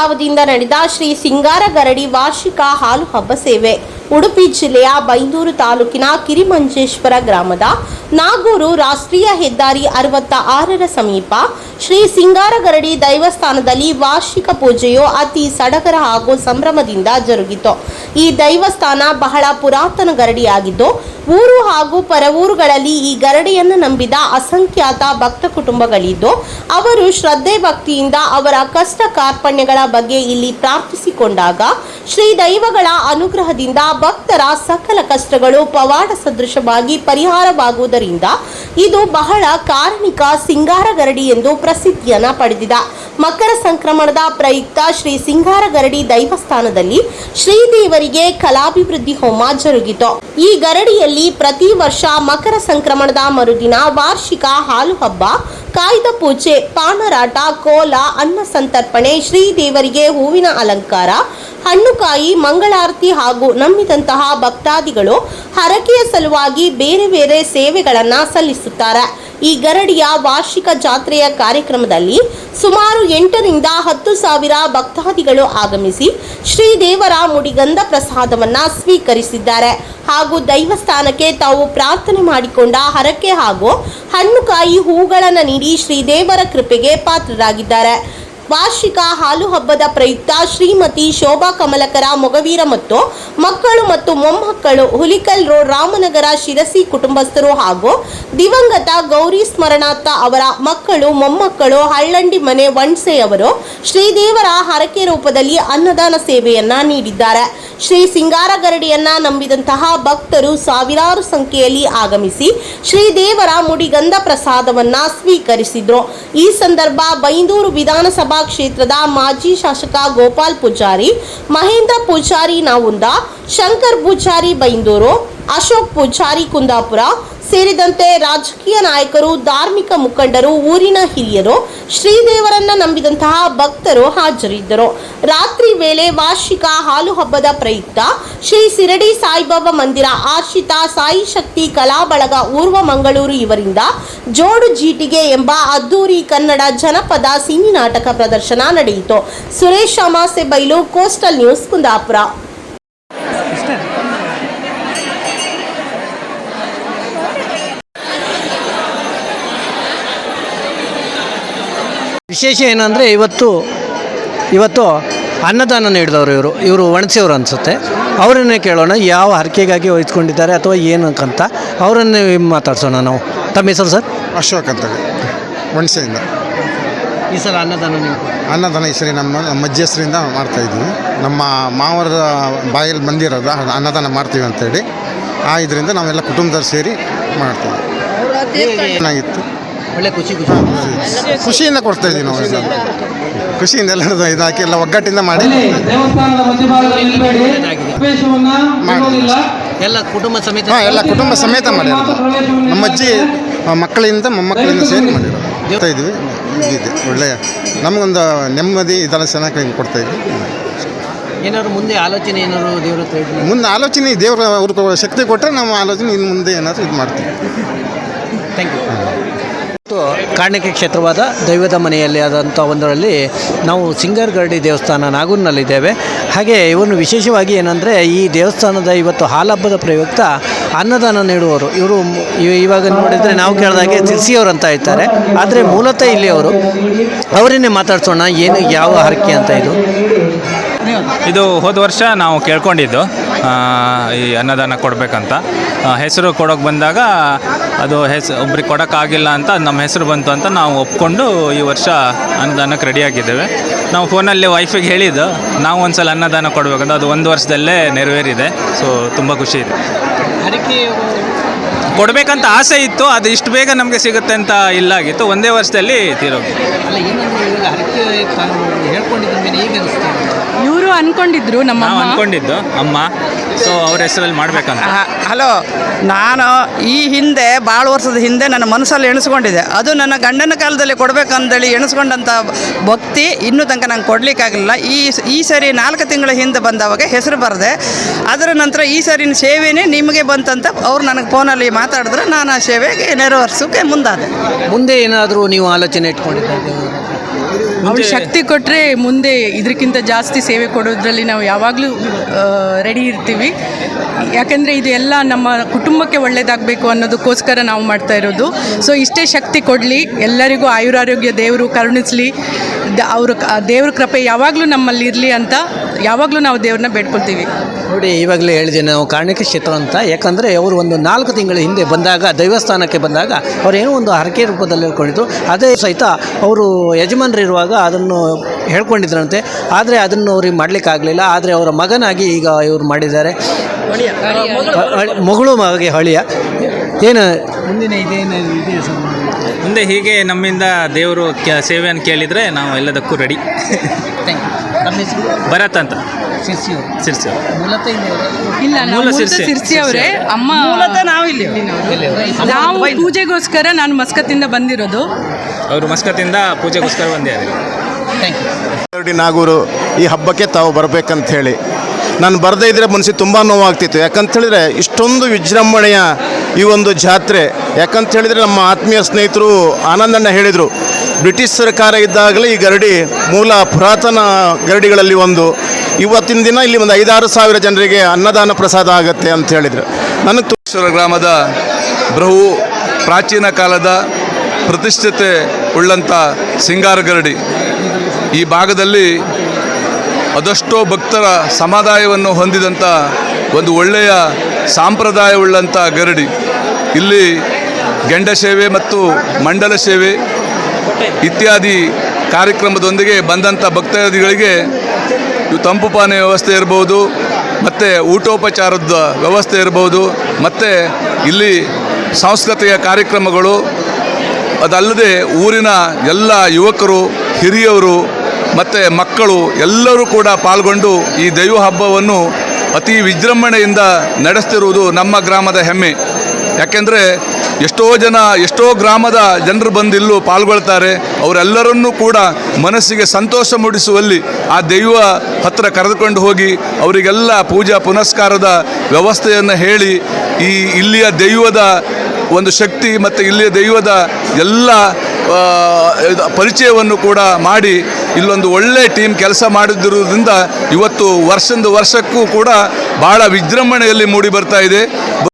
ಭಾವದಿಂದ ನಡೆದ ಶ್ರೀ ಸಿಂಗಾರ ಗರಡಿ ವಾರ್ಷಿಕ ಹಾಲು ಹಬ್ಬ ಸೇವೆ. ಉಡುಪಿ ಜಿಲ್ಲೆಯ ಬೈಂದೂರು ತಾಲೂಕಿನ ಕಿರಿಮಂಜೇಶ್ವರ ಗ್ರಾಮದ ನಾಗೂರು ರಾಷ್ಟ್ರೀಯ ಹೆದ್ದಾರಿ ಅರವತ್ತ ಆರರ ಸಮೀಪ ಶ್ರೀ ಸಿಂಗಾರಗರಡಿ ದೈವಸ್ಥಾನದಲ್ಲಿ ವಾರ್ಷಿಕ ಪೂಜೆಯು ಅತಿ ಸಡಗರ ಹಾಗೂ ಸಂಭ್ರಮದಿಂದ ಜರುಗಿತು. ಈ ದೈವಸ್ಥಾನ ಬಹಳ ಪುರಾತನ ಗರಡಿಯಾಗಿದ್ದು, ಊರು ಹಾಗೂ ಪರವೂರುಗಳಲ್ಲಿ ಈ ಗರಡಿಯನ್ನು ನಂಬಿದ ಅಸಂಖ್ಯಾತ ಭಕ್ತ ಕುಟುಂಬಗಳಿದ್ದು, ಅವರು ಶ್ರದ್ಧೆ ಭಕ್ತಿಯಿಂದ ಅವರ ಕಷ್ಟ ಕಾರ್ಪಣ್ಯಗಳ ಬಗ್ಗೆ ಇಲ್ಲಿ ಪ್ರಾರ್ಥಿಸಿಕೊಂಡಾಗ ಶ್ರೀ ದೈವಗಳ ಅನುಗ್ರಹದಿಂದ ಭಕ್ತರ ಸಕಲ ಕಷ್ಟಗಳು ಪವಾಡ ಸದೃಶವಾಗಿ ಪರಿಹಾರವಾಗುವುದರಿಂದ ಇದು ಬಹಳ ಕಾರಣಿಕ ಸಿಂಗಾರ ಗರಡಿ ಎಂದು ಪ್ರಸಿದ್ಧಿಯನ್ನ ಪಡೆದಿದ. ಮಕರ ಸಂಕ್ರಮಣದ ಪ್ರಯುಕ್ತ ಶ್ರೀ ಸಿಂಗಾರ ಗರಡಿ ದೈವಸ್ಥಾನದಲ್ಲಿ ಶ್ರೀದೇವರಿಗೆ ಕಲಾಭಿವೃದ್ಧಿ ಹೋಮ ಜರುಗಿತು. ಈ ಗರಡಿಯಲ್ಲಿ ಪ್ರತಿ ವರ್ಷ ಮಕರ ಸಂಕ್ರಮಣದ ಮರುದಿನ ವಾರ್ಷಿಕ ಹಾಲು ಹಬ್ಬ, ಕಾಯ್ದ ಪೂಜೆ, ಪಾನರಾಟ, ಕೋಲ, ಅನ್ನ ಸಂತರ್ಪಣೆ ಶ್ರೀದೇವರಿಗೆ ಹೂವಿನ ಅಲಂಕಾರ ಹಣ್ಣುಕಾಯಿ, ಮಂಗಳಾರತಿ ಹಾಗೂ ನಂಬಿದಂತಹ ಭಕ್ತಾದಿಗಳು ಹರಕೆಯ ಸಲುವಾಗಿ ಬೇರೆ ಬೇರೆ ಸೇವೆಗಳನ್ನು ಸಲ್ಲಿಸುತ್ತಾರೆ. ಈ ಗರಡಿಯ ವಾರ್ಷಿಕ ಜಾತ್ರೆಯ ಕಾರ್ಯಕ್ರಮದಲ್ಲಿ ಸುಮಾರು ಎಂಟರಿಂದ ಹತ್ತು ಸಾವಿರ ಭಕ್ತಾದಿಗಳು ಆಗಮಿಸಿ ಶ್ರೀದೇವರ ಮುಡಿಗಂಧ ಪ್ರಸಾದವನ್ನ ಸ್ವೀಕರಿಸಿದ್ದಾರೆ. ಹಾಗೂ ದೈವಸ್ಥಾನಕ್ಕೆ ತಾವು ಪ್ರಾರ್ಥನೆ ಮಾಡಿಕೊಂಡ ಹರಕೆ ಹಾಗೂ ಹಣ್ಣುಕಾಯಿ ಹೂಗಳನ್ನು ನೀಡಿ ಶ್ರೀದೇವರ ಕೃಪೆಗೆ ಪಾತ್ರರಾಗಿದ್ದಾರೆ. ವಾರ್ಷಿಕ ಹಾಲು ಹಬ್ಬದ ಪ್ರಯುಕ್ತ ಶ್ರೀಮತಿ ಶೋಭಾ ಕಮಲಕರ ಮೊಗವೀರ ಮತ್ತು ಮಕ್ಕಳು ಮತ್ತು ಮೊಮ್ಮಕ್ಕಳು ಹುಲಿಕಲ್ ರೋಡ್ ರಾಮನಗರ ಶಿರಸಿ ಕುಟುಂಬಸ್ಥರು ಹಾಗೂ ದಿವಂಗತ ಗೌರಿ ಸ್ಮರಣಾರ್ಥ ಅವರ ಮಕ್ಕಳು, ಮೊಮ್ಮಕ್ಕಳು, ಹಳ್ಳಂಡಿ ಮನೆ ಅವರು ಶ್ರೀದೇವರ ಹರಕೆ ರೂಪದಲ್ಲಿ ಅನ್ನದಾನ ಸೇವೆಯನ್ನ ನೀಡಿದ್ದಾರೆ. ಶ್ರೀ ಸಿಂಗಾರ ಗರಡಿಯನ್ನ ನಂಬಿದಂತಹ ಭಕ್ತರು ಸಾವಿರಾರು ಸಂಖ್ಯೆಯಲ್ಲಿ ಆಗಮಿಸಿ ಶ್ರೀದೇವರ ಮುಡಿಗಂಧ ಪ್ರಸಾದವನ್ನ ಸ್ವೀಕರಿಸಿದ್ರು. ಈ ಸಂದರ್ಭ ಬೈಂದೂರು ವಿಧಾನಸಭಾ ಕ್ಷೇತ್ರದ ಮಾಜಿ ಶಾಸಕ ಗೋಪಾಲ್ ಪೂಜಾರಿ ಮಹೇಂದ್ರ ಪೂಜಾರಿ ನಾವುಂದ ಶಂಕರ್ ಪೂಜಾರಿ ಬೈಂದೂರು ಅಶೋಕ್ ಪೂಜಾರಿ ಕುಂದಾಪುರ ಸೇರಿದಂತೆ ರಾಜಕೀಯ ನಾಯಕರು, ಧಾರ್ಮಿಕ ಮುಖಂಡರು, ಊರಿನ ಹಿರಿಯರು, ಶ್ರೀದೇವರನ್ನ ನಂಬಿದಂತಹ ಭಕ್ತರು ಹಾಜರಿದ್ದರು. ರಾತ್ರಿ ವೇಳೆ ವಾರ್ಷಿಕ ಹಾಲು ಹಬ್ಬದ ಪ್ರಯುಕ್ತ ಶ್ರೀ ಸಿರಡಿ ಸಾಯಿಬಾಬಾ ಮಂದಿರ ಆಶ್ರಿತ ಸಾಯಿ ಶಕ್ತಿ ಕಲಾ ಬಳಗ ಊರ್ವ ಮಂಗಳೂರು ಇವರಿಂದ ಜೋಡು ಜೀಟಿಗೆ ಎಂಬ ಅದ್ದೂರಿ ಕನ್ನಡ ಜನಪದ ಸಿನಿ ನಾಟಕ ಪ್ರದರ್ಶನ ನಡೆಯಿತು. ಸುರೇಶ್ ಅಮಾಸೆ ಬೈಲು ಕೋಸ್ಟಲ್ ನ್ಯೂಸ್ ಕುಂದಾಪುರ. ವಿಶೇಷ ಏನಂದರೆ ಇವತ್ತು ಇವತ್ತು ಅನ್ನದಾನ ನೀಡಿದವರು ಇವರು ಇವರು ಒಣಸಿಯವರು ಅನಿಸುತ್ತೆ. ಅವರನ್ನೇ ಕೇಳೋಣ ಯಾವ ಹರಕೆಗಾಗಿ ವಹಿಸ್ಕೊಂಡಿದ್ದಾರೆ ಅಥವಾ ಏನು ಅಂತ ಅವರನ್ನೇ ಮಾತಾಡ್ಸೋಣ ನಾವು. ತಮ್ಮ ಹೆಸರು ಸರ್? ಅಶೋಕ್ ಅಂತ. ಮಣಸೆಯಿಂದ ಈ ಸಲ ಅನ್ನದಾನ ನೀವು ಅನ್ನದಾನ ಈ ಸರಿ ನಮ್ಮ ನಮ್ಮ ಅಜ್ಜಿ ಹೆಸರಿಂದ ಮಾಡ್ತಾ ಇದ್ದೀವಿ ನಮ್ಮ ಮಾವರ ಬಾಯಲ್ಲಿ ಬಂದಿರೋದು ಅನ್ನದಾನ ಮಾಡ್ತೀವಿ ಅಂತೇಳಿ ಆ ಇದರಿಂದ ನಾವೆಲ್ಲ ಕುಟುಂಬದವ್ರು ಸೇರಿ ಮಾಡ್ತೀವಿ. ಚೆನ್ನಾಗಿತ್ತು. ಒಳ್ಳೆ ಖುಷಿ ಖುಷಿ. ಖುಷಿಯಿಂದ ಕೊಡ್ತಾ ಇದ್ದೀವಿ ನಾವು ಎಲ್ಲ ಖುಷಿಯಿಂದ ಎಲ್ಲ ಇದಾಕಿ ಎಲ್ಲ ಒಗ್ಗಟ್ಟಿಂದ ಮಾಡಿ. ಎಲ್ಲ ಕುಟುಂಬ ಸಮೇತ ಹಾಂ ಎಲ್ಲ ಕುಟುಂಬ ಸಮೇತ ಮಾಡಿರೋದು. ನಮ್ಮ ಅಜ್ಜಿ ಮಕ್ಕಳಿಂದ ಮೊಮ್ಮಕ್ಕಳಿಂದ ಸೇರಿ ಮಾಡಿರೋದು. ಕೊಡ್ತಾ ಇದ್ವಿ ಒಳ್ಳೆಯ ನಮಗೊಂದು ನೆಮ್ಮದಿ ಇದೆಲ್ಲ ಚೆನ್ನಾಗಿ ಕೊಡ್ತಾ ಇದ್ವಿ ಏನಾದ್ರು ಮುಂದೆ ಆಲೋಚನೆ ಏನಾದ್ರು ದೇವ್ರ ಮುಂದೆ ಆಲೋಚನೆ ದೇವರ ಅವ್ರಿಗೆ ಶಕ್ತಿ ಕೊಟ್ಟರೆ ನಾವು ಆಲೋಚನೆ ಇನ್ನು ಮುಂದೆ ಏನಾದರೂ ಇದು ಮಾಡ್ತೀವಿ. ಥ್ಯಾಂಕ್ ಯು ಕಾಣಿಕೆ ಕ್ಷೇತ್ರವಾದ ದೈವದ ಮನೆಯಲ್ಲಿ ಆದಂಥ ಒಂದರಲ್ಲಿ ನಾವು ಸಿಂಗರ್ಗರಡಿ ದೇವಸ್ಥಾನ ನಾಗೂರಿನಲ್ಲಿದ್ದೇವೆ. ಹಾಗೆ ಇವನು ವಿಶೇಷವಾಗಿ ಏನಂದರೆ ಈ ದೇವಸ್ಥಾನದ ಇವತ್ತು ಹಾಲಹಬ್ಬದ ಪ್ರಯುಕ್ತ ಅನ್ನದಾನ ನೀಡುವವರು. ಇವರು ಇವಾಗ ನೋಡಿದರೆ ನಾವು ಕೇಳಿದಾಗೆ ತಿರ್ಸಿಯವರು ಅಂತ ಇರ್ತಾರೆ ಆದರೆ ಮೂಲತಃ ಇಲ್ಲಿಯವರು ಅವರನ್ನೇ ಮಾತಾಡ್ಸೋಣ, ಏನು, ಯಾವ ಹರಕೆ ಅಂತ ಇದು. ಇದು ಹೋದ ವರ್ಷ ನಾವು ಕೇಳ್ಕೊಂಡಿದ್ದು ಈ ಅನ್ನದಾನ ಕೊಡಬೇಕಂತ. ಹೆಸರು ಕೊಡೋಕೆ ಬಂದಾಗ ಅದು ಹೆಸರು ಒಬ್ರಿಗೆ ಕೊಡೋಕ್ಕಾಗಿಲ್ಲ ಅಂತ ನಮ್ಮ ಹೆಸರು ಬಂತು ಅಂತ ನಾವು ಒಪ್ಕೊಂಡು ಈ ವರ್ಷ ಅನ್ನದಾನಕ್ಕೆ ರೆಡಿಯಾಗಿದ್ದೇವೆ. ನಾವು ಫೋನಲ್ಲಿ ವೈಫಿಗೆ ಹೇಳಿದ್ದು ನಾವು ಒಂದು ಸಲ ಅನ್ನದಾನ ಕೊಡಬೇಕಂತ. ಅದು ಒಂದು ವರ್ಷದಲ್ಲೇ ನೆರವೇರಿದೆ. ಸೊ ತುಂಬ ಖುಷಿ ಇದೆ. ಕೊಡಬೇಕಂತ ಆಸೆ ಇತ್ತು ಅದು ಇಷ್ಟು ಬೇಗ ನಮಗೆ ಸಿಗುತ್ತೆ ಅಂತ ಇಲ್ಲ ಆಗಿತ್ತು ಒಂದೇ ವರ್ಷದಲ್ಲಿ ತೀರೋಗಿ. ಇವರು ಅನ್ಕೊಂಡಿದ್ರು ನಮ್ಮ ಅನ್ಕೊಂಡಿದ್ದು ಅಮ್ಮ. ಸೊ ಅವ್ರ ಹೆಸರಲ್ಲಿ ಮಾಡ್ಬೇಕಂತ. ಹ- ಹಲೋ ನಾನು ಈ ಹಿಂದೆ ಭಾಳ ವರ್ಷದ ಹಿಂದೆ ನನ್ನ ಮನಸ್ಸಲ್ಲಿ ಎಣಿಸ್ಕೊಂಡಿದೆ ಅದು ನನ್ನ ಗಂಡನ ಕಾಲದಲ್ಲಿ ಕೊಡಬೇಕಂದೇಳಿ ಎಣಿಸ್ಕೊಂಡಂಥ ಭಕ್ತಿ ಇನ್ನೂ ತನಕ ನಂಗೆ ಕೊಡಲಿಕ್ಕಾಗಲಿಲ್ಲ. ಈ ಈ ಸರಿ ನಾಲ್ಕು ತಿಂಗಳ ಹಿಂದೆ ಬಂದವಾಗ ಹೆಸರು ಬರದೆ. ಅದರ ನಂತರ ಈ ಸರಿನ ಸೇವೆನೇ ನಿಮಗೆ ಬಂತಂತ ಅವ್ರು ನನಗೆ ಫೋನಲ್ಲಿ ಮಾತಾಡಿದ್ರೆ. ನಾನು ಆ ಸೇವೆಗೆ ನೆರವೇರಿಸೋಕೆ ಮುಂದಾದೆ. ಮುಂದೆ ಏನಾದರೂ ನೀವು ಆಲೋಚನೆ ಇಟ್ಕೊಂಡಿದ್ದಾರೆ ಅವ್ರು ಶಕ್ತಿ ಕೊಟ್ಟರೆ ಮುಂದೆ ಇದಕ್ಕಿಂತ ಜಾಸ್ತಿ ಸೇವೆ ಕೊಡೋದ್ರಲ್ಲಿ ನಾವು ಯಾವಾಗಲೂ ರೆಡಿ ಇರ್ತೀವಿ. ಯಾಕಂದರೆ ಇದು ಎಲ್ಲ ನಮ್ಮ ಕುಟುಂಬಕ್ಕೆ ಒಳ್ಳೆಯದಾಗಬೇಕು ಅನ್ನೋದಕ್ಕೋಸ್ಕರ ನಾವು ಮಾಡ್ತಾ ಇರೋದು. ಸೊ ಇಷ್ಟೇ ಶಕ್ತಿ ಕೊಡಲಿ, ಎಲ್ಲರಿಗೂ ಆಯುರಾರೋಗ್ಯ ದೇವರು ಕರುಣಿಸಲಿ. ಅವರು ದೇವ್ರ ಕೃಪೆ ಯಾವಾಗಲೂ ನಮ್ಮಲ್ಲಿ ಇರಲಿ ಅಂತ ಯಾವಾಗಲೂ ನಾವು ದೇವ್ರನ್ನ ಬೇಡ್ಕೊಳ್ತೀವಿ. ನೋಡಿ, ಇವಾಗಲೇ ಹೇಳಿದೆ, ನಾವು ಕಾರಣಕ್ಕೆ ಕ್ಷೇತ್ರ ಅಂತ. ಯಾಕಂದರೆ ಅವರು ಒಂದು ನಾಲ್ಕು ತಿಂಗಳ ಹಿಂದೆ ಬಂದಾಗ, ದೈವಸ್ಥಾನಕ್ಕೆ ಬಂದಾಗ ಅವರೇನೋ ಒಂದು ಹರಕೆ ರೂಪದಲ್ಲಿ ಹೇಳ್ಕೊಂಡಿದ್ರು ಅದೇ ಸಹಿತ ಅವರು ಯಜಮಾನರಿರುವಾಗ ಅದನ್ನು ಹೇಳ್ಕೊಂಡಿದ್ರಂತೆ. ಆದರೆ ಅದನ್ನು ಅವ್ರಿಗೆ ಮಾಡಲಿಕ್ಕಾಗಲಿಲ್ಲ. ಆದರೆ ಅವರ ಮಗನಾಗಿ ಈಗ ಇವರು ಮಾಡಿದ್ದಾರೆ. ಮಗಳು ಮಗಗೆ ಹಳಿಯ. ಏನು? ಮುಂದಿನ ಮುಂದೆ ಹೀಗೆ ನಮ್ಮಿಂದ ದೇವರು ಕೆ- ಸೇವೆಯನ್ನು ಕೇಳಿದರೆ ನಾವು ಎಲ್ಲದಕ್ಕೂ ರೆಡಿ ಭರತ್ ಅಂತ ಸಿರ್ಸಿ ಅವ್ರು. ಮೂಲತಃ ಇಲ್ಲಿ ಅವರು. ಇಲ್ಲ ಮೂಲ ನಾವು ಸಿರ್ಸಿ. ಸಿರ್ಸಿ ಅವರೇ. ಅಮ್ಮ ಮೂಲತಃ ನಾವು ಇಲ್ಲಿ ನಾವು ಪೂಜೆಗೋಸ್ಕರ ನಾನು ಮಸ್ಕತ್ತಿಂದ ಬಂದಿರೋದು. ಅವರು ಮಸ್ಕತ್ತಿಂದ ಪೂಜೆಗೋಸ್ಕರ ಬಂದಿದ್ದಾರೆ ಥ್ಯಾಂಕ್ ಯು ಗರಡಿ ನಾಗೂರು ಈ ಹಬ್ಬಕ್ಕೆ ತಾವು ಬರಬೇಕಂತ ಹೇಳಿ ನಾನು ಬರದೇ ಇದ್ದರೆ ಮನಸ್ಸಿಗೆ ತುಂಬ ನೋವಾಗ್ತಿತ್ತು. ಯಾಕಂತ ಹೇಳಿದ್ರೆ ಇಷ್ಟೊಂದು ವಿಜೃಂಭಣೆಯ ಈ ಒಂದು ಜಾತ್ರೆ ಯಾಕಂತ ಹೇಳಿದರೆ ನಮ್ಮ ಆತ್ಮೀಯ ಸ್ನೇಹಿತರು ಆನಂದಣ್ಣ ಹೇಳಿದರು ಬ್ರಿಟಿಷ್ ಸರ್ಕಾರ ಇದ್ದಾಗಲೇ ಈ ಗರಡಿ ಮೂಲ ಪುರಾತನ ಗರಡಿಗಳಲ್ಲಿ ಒಂದು. ಇವತ್ತಿನ ದಿನ ಇಲ್ಲಿ ಒಂದು ಐದಾರು ಸಾವಿರ ಜನರಿಗೆ ಅನ್ನದಾನ ಪ್ರಸಾದ ಆಗುತ್ತೆ ಅಂತ ಹೇಳಿದರು. ನನಗೆ ತುಮಕೂರು ಗ್ರಾಮದ ಬ್ರಹು ಪ್ರಾಚೀನ ಕಾಲದ ಪ್ರತಿಷ್ಠತೆ ಉಳ್ಳಂಥ ಸಿಂಗಾರಗರಡಿ ಈ ಭಾಗದಲ್ಲಿ ಅದಷ್ಟೋ ಭಕ್ತರ ಸಮುದಾಯವನ್ನು ಹೊಂದಿದಂಥ ಒಂದು ಒಳ್ಳೆಯ ಸಾಂಪ್ರದಾಯವುಳ್ಳಂಥ ಗರಡಿ. ಇಲ್ಲಿ ಗೆಂಡ ಸೇವೆ ಮತ್ತು ಮಂಡಲ ಸೇವೆ ಇತ್ಯಾದಿ ಕಾರ್ಯಕ್ರಮದೊಂದಿಗೆ ಬಂದಂಥ ಭಕ್ತಾದಿಗಳಿಗೆ ತಂಪು ಪಾನೆ ವ್ಯವಸ್ಥೆ ಇರ್ಬೋದು, ಮತ್ತು ಊಟೋಪಚಾರದ ವ್ಯವಸ್ಥೆ ಇರ್ಬೋದು, ಮತ್ತು ಇಲ್ಲಿ ಸಾಂಸ್ಕೃತಿಕ ಕಾರ್ಯಕ್ರಮಗಳು. ಅದಲ್ಲದೆ ಊರಿನ ಎಲ್ಲ ಯುವಕರು ಹಿರಿಯವರು ಮತ್ತು ಮಕ್ಕಳು ಎಲ್ಲರೂ ಕೂಡ ಪಾಲ್ಗೊಂಡು ಈ ದೈವ ಹಬ್ಬವನ್ನು ಅತಿ ವಿಜೃಂಭಣೆಯಿಂದ ನಡೆಸ್ತಿರುವುದು ನಮ್ಮ ಗ್ರಾಮದ ಹೆಮ್ಮೆ. ಯಾಕೆಂದರೆ ಎಷ್ಟೋ ಜನ, ಎಷ್ಟೋ ಗ್ರಾಮದ ಜನರು ಬಂದು ಇಲ್ಲೂ ಪಾಲ್ಗೊಳ್ತಾರೆ. ಅವರೆಲ್ಲರನ್ನೂ ಕೂಡ ಮನಸ್ಸಿಗೆ ಸಂತೋಷ ಮೂಡಿಸುವಲ್ಲಿ ಆ ದೈವ ಹತ್ರ ಕರೆದುಕೊಂಡು ಹೋಗಿ ಅವರಿಗೆಲ್ಲ ಪೂಜಾ ಪುನಸ್ಕಾರದ ವ್ಯವಸ್ಥೆಯನ್ನು ಹೇಳಿ ಈ ಇಲ್ಲಿಯ ದೈವದ ಒಂದು ಶಕ್ತಿ ಮತ್ತು ಇಲ್ಲಿಯ ದೈವದ ಎಲ್ಲ ಪರಿಚಯವನ್ನು ಕೂಡ ಮಾಡಿ ಇಲ್ಲೊಂದು ಒಳ್ಳೆ ಟೀಮ್ ಕೆಲಸ ಮಾಡಿದಿರುವುದರಿಂದ ಇವತ್ತು ವರ್ಷದಿಂದ ವರ್ಷಕ್ಕೂ ಕೂಡ ಭಾಳ ವಿಜೃಂಭಣೆಯಲ್ಲಿ ಮೂಡಿ ಬರ್ತಾ ಇದೆ.